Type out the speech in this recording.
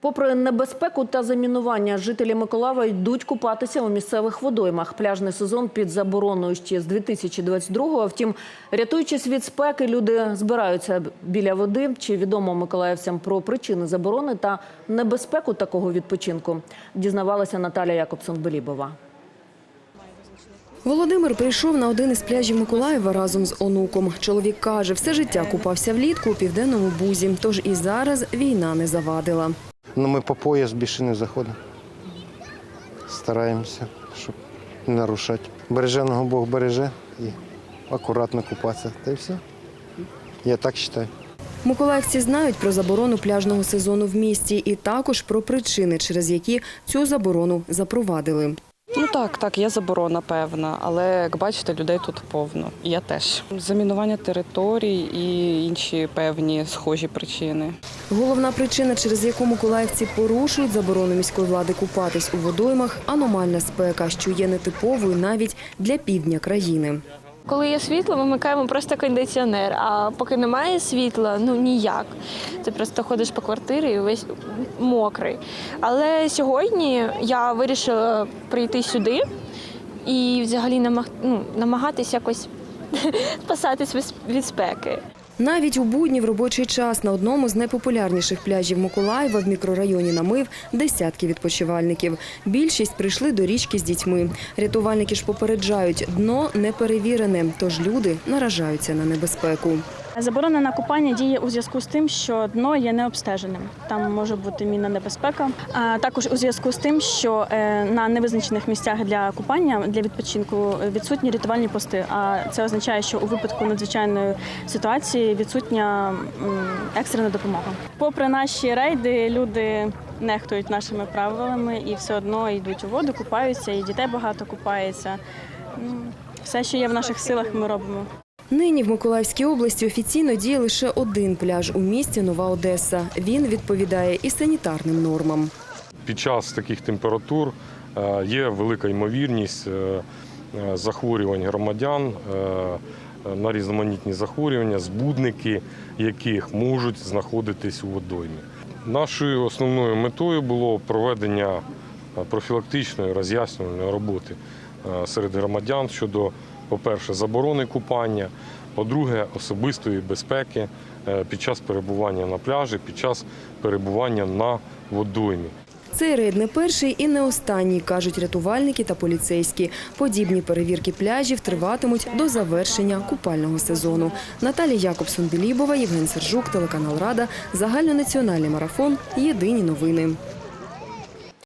Попри небезпеку та замінування, жителі Миколаєва йдуть купатися у місцевих водоймах. Пляжний сезон під забороною ще з 2022-го. Втім, рятуючись від спеки, люди збираються біля води. Чи відомо миколаївцям про причини заборони та небезпеку такого відпочинку? Дізнавалася Наталя Якобсон-Белібова. Володимир прийшов на один із пляжів Миколаєва разом з онуком. Чоловік каже, все життя купався влітку у південному бузі, тож і зараз війна не завадила. Ну, ми по пояс більше не заходимо. Стараємося, щоб не нарушати. Береженого Бог береже і акуратно купатися. Та й все. Я так вважаю. Миколаївці знають про заборону пляжного сезону в місті і також про причини, через які цю заборону запровадили. Ну так, так, є заборона певна, але як бачите, людей тут повно. І Я теж. Замінування територій і інші певні схожі причини. Головна причина, через яку миколаївці порушують заборону міської влади купатись у водоймах – аномальна спека, що є нетиповою навіть для півдня країни. Коли є світло, вимикаємо просто кондиціонер. А поки немає світла, ну ніяк. Ти просто ходиш по квартирі і весь мокрий. Але сьогодні я вирішила прийти сюди і взагалі ну, намагатись якось спасатись від спеки. Навіть у будні в робочий час на одному з найпопулярніших пляжів Миколаєва в мікрорайоні Намив десятки відпочивальників. Більшість прийшли до річки з дітьми. Рятувальники ж попереджають, дно неперевірене, тож люди наражаються на небезпеку. Заборона на купання діє у зв'язку з тим, що дно є необстеженим. Там може бути мінна небезпека. А також у зв'язку з тим, що е, на невизначених місцях для купання для відпочинку відсутні рятувальні пости. А це означає, що у випадку надзвичайної ситуації відсутня екстрена допомога. Попри наші рейди, люди нехтують нашими правилами і все одно йдуть у воду, купаються, і дітей багато купається. Ну, Все, що є в наших силах, ми робимо. Нині в Миколаївській області офіційно діє лише один пляж у місті Нова Одеса. Він відповідає і санітарним нормам. Під час таких температур е, є велика ймовірність е, е, захворювань громадян на різноманітні захворювання, збудники яких можуть знаходитись у водоймі. Нашою основною метою було проведення профілактичної роз'яснювальної роботи серед громадян щодо, по-перше, заборони купання, по-друге, особистої безпеки е, під час перебування на пляжі, під час перебування на водоймі. Цей рейд не перший і не останній, кажуть рятувальники та поліцейські. Подібні перевірки пляжів триватимуть до завершення купального сезону. Наталія Якобсон-Білібова, Євген Сержук, телеканал Рада, загальнонаціональний марафон. Єдині новини.